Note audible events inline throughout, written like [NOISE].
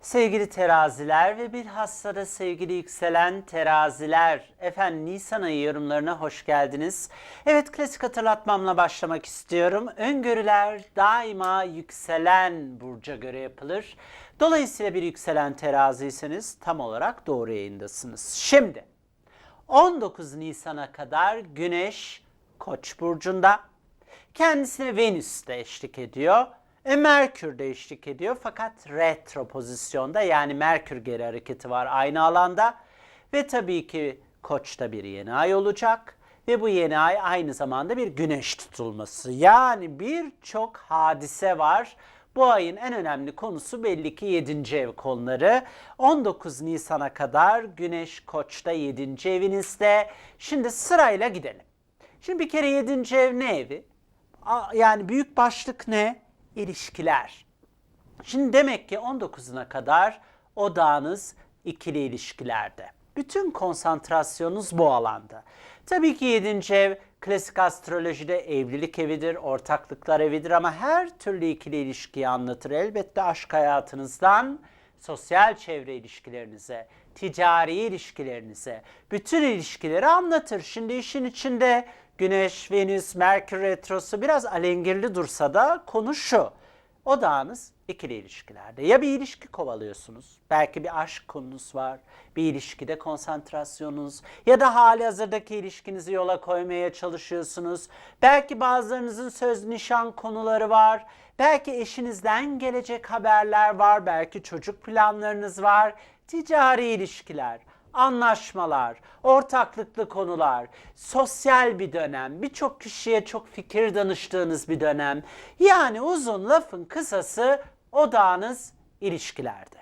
Sevgili teraziler ve bilhassa da sevgili yükselen teraziler. Efendim Nisan ayı yorumlarına hoş geldiniz. Evet klasik hatırlatmamla başlamak istiyorum. Öngörüler daima yükselen burca göre yapılır. Dolayısıyla bir yükselen teraziyseniz tam olarak doğru yayındasınız. Şimdi 19 Nisan'a kadar Güneş Koç burcunda. Kendisine Venüs de eşlik ediyor. E, Merkür de eşlik ediyor fakat retro pozisyonda yani Merkür geri hareketi var aynı alanda. Ve tabii ki Koç'ta bir yeni ay olacak. Ve bu yeni ay aynı zamanda bir güneş tutulması. Yani birçok hadise var. Bu ayın en önemli konusu belli ki 7. ev konuları. 19 Nisan'a kadar Güneş Koç'ta 7. evinizde. Şimdi sırayla gidelim. Şimdi bir kere 7. ev ne evi? Yani büyük başlık ne? İlişkiler. Şimdi demek ki 19'una kadar odağınız ikili ilişkilerde. Bütün konsantrasyonunuz bu alanda. Tabii ki 7. ev klasik astrolojide evlilik evidir, ortaklıklar evidir ama her türlü ikili ilişkiyi anlatır. Elbette aşk hayatınızdan sosyal çevre ilişkilerinize, ticari ilişkilerinize, bütün ilişkileri anlatır. Şimdi işin içinde Güneş, Venüs, Merkür retrosu biraz alengirli dursa da konu şu. Odağınız ikili ilişkilerde. Ya bir ilişki kovalıyorsunuz, belki bir aşk konunuz var, bir ilişkide konsantrasyonunuz ya da hali hazırdaki ilişkinizi yola koymaya çalışıyorsunuz. Belki bazılarınızın söz nişan konuları var, belki eşinizden gelecek haberler var, belki çocuk planlarınız var, ticari ilişkiler anlaşmalar, ortaklıklı konular, sosyal bir dönem, birçok kişiye çok fikir danıştığınız bir dönem. Yani uzun lafın kısası odağınız ilişkilerde.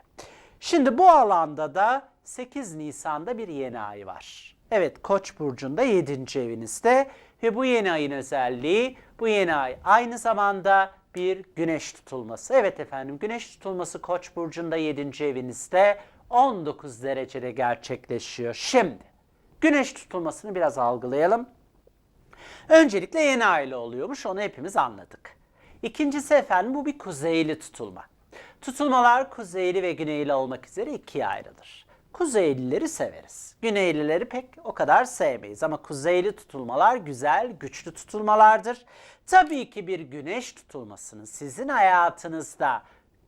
Şimdi bu alanda da 8 Nisan'da bir yeni ay var. Evet Koç burcunda 7. evinizde ve bu yeni ayın özelliği bu yeni ay aynı zamanda bir güneş tutulması. Evet efendim güneş tutulması Koç burcunda 7. evinizde 19 derecede gerçekleşiyor. Şimdi güneş tutulmasını biraz algılayalım. Öncelikle yeni aile oluyormuş onu hepimiz anladık. İkincisi efendim bu bir kuzeyli tutulma. Tutulmalar kuzeyli ve güneyli olmak üzere ikiye ayrılır. Kuzeylileri severiz. Güneylileri pek o kadar sevmeyiz ama kuzeyli tutulmalar güzel, güçlü tutulmalardır. Tabii ki bir güneş tutulmasının sizin hayatınızda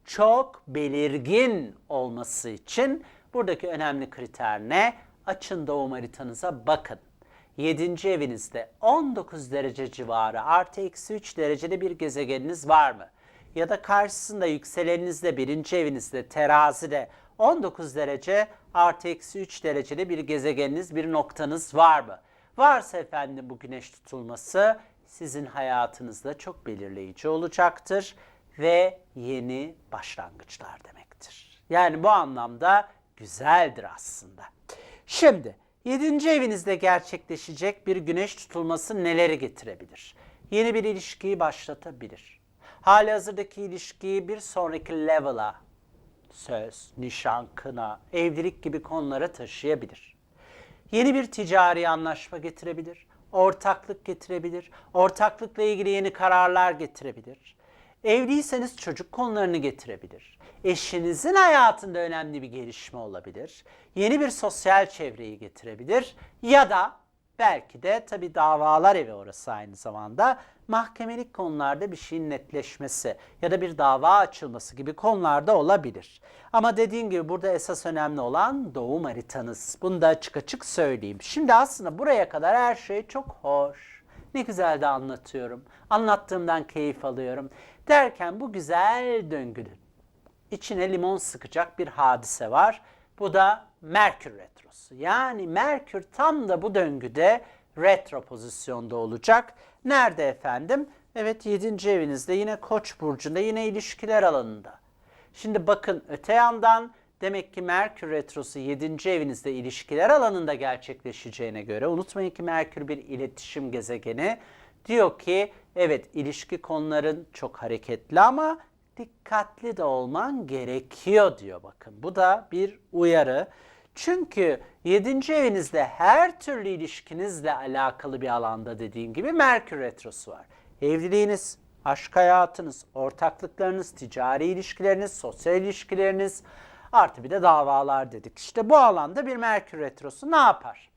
çok belirgin olması için buradaki önemli kriter ne? Açın doğum haritanıza bakın. 7. evinizde 19 derece civarı artı eksi 3 derecede bir gezegeniniz var mı? Ya da karşısında yükseleninizde 1. evinizde terazide 19 derece artı eksi 3 derecede bir gezegeniniz bir noktanız var mı? Varsa efendim bu güneş tutulması sizin hayatınızda çok belirleyici olacaktır ve yeni başlangıçlar demektir. Yani bu anlamda güzeldir aslında. Şimdi 7. evinizde gerçekleşecek bir güneş tutulması neleri getirebilir? Yeni bir ilişkiyi başlatabilir. Hali hazırdaki ilişkiyi bir sonraki level'a söz, nişan, kına, evlilik gibi konulara taşıyabilir. Yeni bir ticari anlaşma getirebilir. Ortaklık getirebilir. Ortaklıkla ilgili yeni kararlar getirebilir. Evliyseniz çocuk konularını getirebilir. Eşinizin hayatında önemli bir gelişme olabilir. Yeni bir sosyal çevreyi getirebilir. Ya da belki de tabi davalar evi orası aynı zamanda mahkemelik konularda bir şeyin netleşmesi ya da bir dava açılması gibi konularda olabilir. Ama dediğim gibi burada esas önemli olan doğum haritanız. Bunu da açık açık söyleyeyim. Şimdi aslında buraya kadar her şey çok hoş. Ne güzel de anlatıyorum. Anlattığımdan keyif alıyorum. Derken bu güzel döngünün içine limon sıkacak bir hadise var. Bu da Merkür Retrosu. Yani Merkür tam da bu döngüde retro pozisyonda olacak. Nerede efendim? Evet 7. evinizde yine Koç burcunda yine ilişkiler alanında. Şimdi bakın öte yandan demek ki Merkür Retrosu 7. evinizde ilişkiler alanında gerçekleşeceğine göre unutmayın ki Merkür bir iletişim gezegeni. Diyor ki evet ilişki konuların çok hareketli ama dikkatli de olman gerekiyor diyor bakın. Bu da bir uyarı. Çünkü 7. evinizde her türlü ilişkinizle alakalı bir alanda dediğim gibi Merkür Retrosu var. Evliliğiniz, aşk hayatınız, ortaklıklarınız, ticari ilişkileriniz, sosyal ilişkileriniz artı bir de davalar dedik. İşte bu alanda bir Merkür Retrosu ne yapar?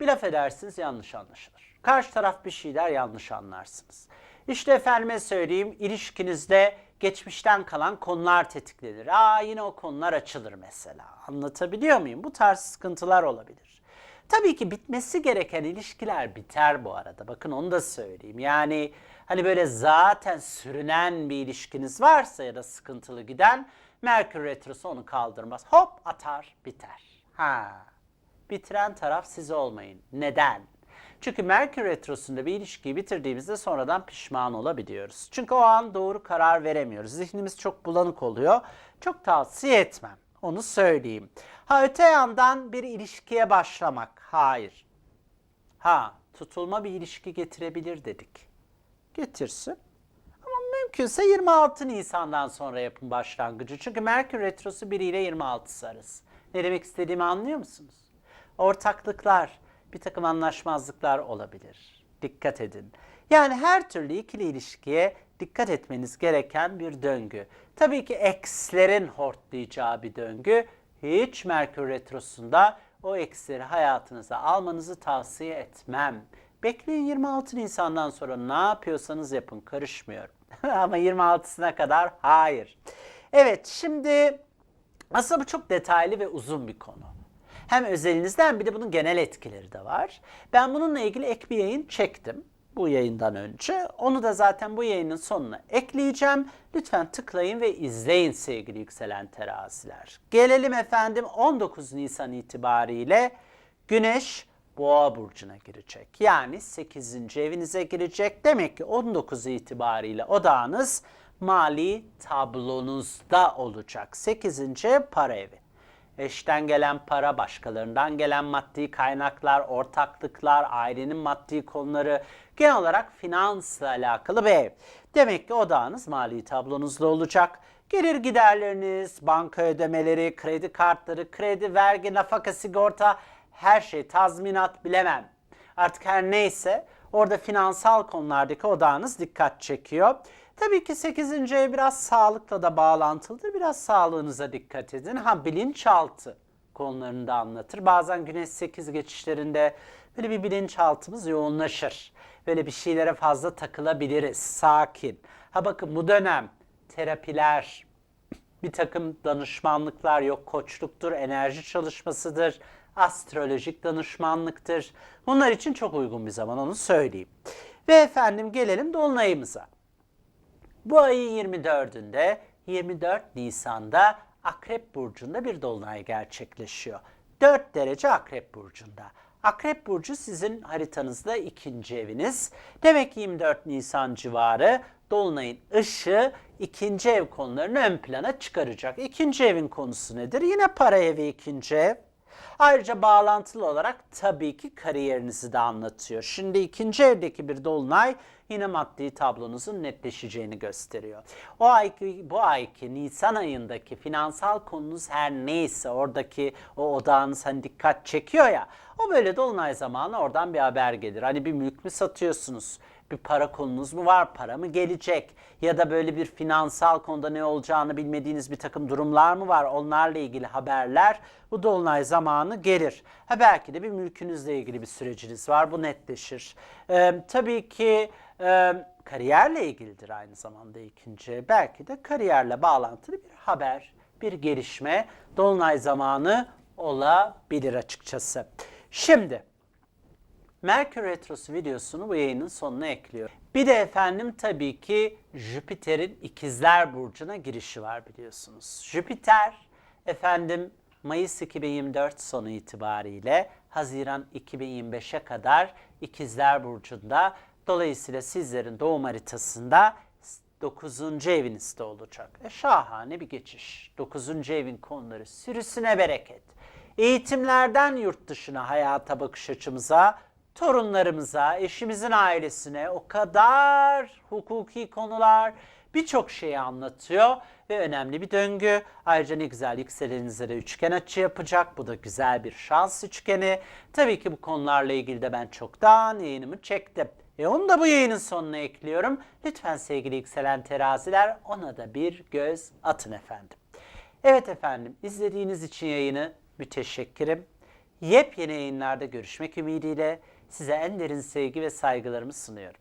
Bir laf edersiniz yanlış anlaşılır. Karşı taraf bir şey der yanlış anlarsınız. İşte efendime söyleyeyim ilişkinizde geçmişten kalan konular tetiklenir. Aa yine o konular açılır mesela. Anlatabiliyor muyum? Bu tarz sıkıntılar olabilir. Tabii ki bitmesi gereken ilişkiler biter bu arada. Bakın onu da söyleyeyim. Yani hani böyle zaten sürünen bir ilişkiniz varsa ya da sıkıntılı giden Merkür Retrosu onu kaldırmaz. Hop atar biter. Ha bitiren taraf siz olmayın. Neden? Çünkü Merkür Retrosu'nda bir ilişkiyi bitirdiğimizde sonradan pişman olabiliyoruz. Çünkü o an doğru karar veremiyoruz. Zihnimiz çok bulanık oluyor. Çok tavsiye etmem. Onu söyleyeyim. Ha öte yandan bir ilişkiye başlamak. Hayır. Ha tutulma bir ilişki getirebilir dedik. Getirsin. Ama mümkünse 26 Nisan'dan sonra yapın başlangıcı. Çünkü Merkür Retrosu 1 ile 26 arası. Ne demek istediğimi anlıyor musunuz? Ortaklıklar, bir takım anlaşmazlıklar olabilir. Dikkat edin. Yani her türlü ikili ilişkiye dikkat etmeniz gereken bir döngü. Tabii ki ekslerin hortlayacağı bir döngü. Hiç Merkür Retrosu'nda o eksleri hayatınıza almanızı tavsiye etmem. Bekleyin 26 Nisan'dan sonra ne yapıyorsanız yapın karışmıyorum. [LAUGHS] Ama 26'sına kadar hayır. Evet şimdi aslında bu çok detaylı ve uzun bir konu. Hem özelinizden bir de bunun genel etkileri de var. Ben bununla ilgili ek bir yayın çektim bu yayından önce. Onu da zaten bu yayının sonuna ekleyeceğim. Lütfen tıklayın ve izleyin sevgili yükselen teraziler. Gelelim efendim 19 Nisan itibariyle Güneş Boğa burcuna girecek. Yani 8. evinize girecek. Demek ki 19 itibariyle odağınız mali tablonuzda olacak. 8. ev para evi. Eşten gelen para, başkalarından gelen maddi kaynaklar, ortaklıklar, ailenin maddi konuları, genel olarak finansla alakalı bir ev. Demek ki odağınız mali tablonuzda olacak. Gelir giderleriniz, banka ödemeleri, kredi kartları, kredi, vergi, nafaka, sigorta, her şey, tazminat bilemem. Artık her neyse orada finansal konulardaki odağınız dikkat çekiyor. Tabii ki 8. ev biraz sağlıkla da bağlantılıdır. Biraz sağlığınıza dikkat edin. Ha bilinçaltı konularını da anlatır. Bazen güneş 8 geçişlerinde böyle bir bilinçaltımız yoğunlaşır. Böyle bir şeylere fazla takılabiliriz. Sakin. Ha bakın bu dönem terapiler, bir takım danışmanlıklar yok koçluktur, enerji çalışmasıdır, astrolojik danışmanlıktır. Bunlar için çok uygun bir zaman onu söyleyeyim. Ve efendim gelelim dolunayımıza. Bu ayın 24'ünde 24 Nisan'da Akrep Burcu'nda bir dolunay gerçekleşiyor. 4 derece Akrep Burcu'nda. Akrep Burcu sizin haritanızda ikinci eviniz. Demek ki 24 Nisan civarı Dolunay'ın ışığı ikinci ev konularını ön plana çıkaracak. İkinci evin konusu nedir? Yine para evi ikinci ev. Ayrıca bağlantılı olarak tabii ki kariyerinizi de anlatıyor. Şimdi ikinci evdeki bir dolunay yine maddi tablonuzun netleşeceğini gösteriyor. O ayki, bu ayki Nisan ayındaki finansal konunuz her neyse oradaki o odağınız hani dikkat çekiyor ya o böyle dolunay zamanı oradan bir haber gelir. Hani bir mülk mü satıyorsunuz? bir para konunuz mu var? Para mı gelecek? Ya da böyle bir finansal konuda ne olacağını bilmediğiniz bir takım durumlar mı var? Onlarla ilgili haberler bu dolunay zamanı gelir. Ha belki de bir mülkünüzle ilgili bir süreciniz var. Bu netleşir. Ee, tabii ki e, kariyerle ilgilidir aynı zamanda ikinci. Belki de kariyerle bağlantılı bir haber, bir gelişme dolunay zamanı olabilir açıkçası. Şimdi Merkür Retrosu videosunu bu yayının sonuna ekliyor. Bir de efendim tabii ki Jüpiter'in ikizler burcuna girişi var biliyorsunuz. Jüpiter efendim Mayıs 2024 sonu itibariyle Haziran 2025'e kadar ikizler burcunda dolayısıyla sizlerin doğum haritasında 9. evinizde olacak. E şahane bir geçiş. 9. evin konuları sürüsüne bereket. Eğitimlerden yurt dışına hayata bakış açımıza torunlarımıza, eşimizin ailesine o kadar hukuki konular, birçok şeyi anlatıyor ve önemli bir döngü. Ayrıca ne güzel yükselenize de üçgen açı yapacak. Bu da güzel bir şans üçgeni. Tabii ki bu konularla ilgili de ben çoktan yayınımı çektim. E onu da bu yayının sonuna ekliyorum. Lütfen sevgili yükselen teraziler ona da bir göz atın efendim. Evet efendim izlediğiniz için yayını müteşekkirim. Yepyeni yayınlarda görüşmek ümidiyle size en derin sevgi ve saygılarımı sunuyorum.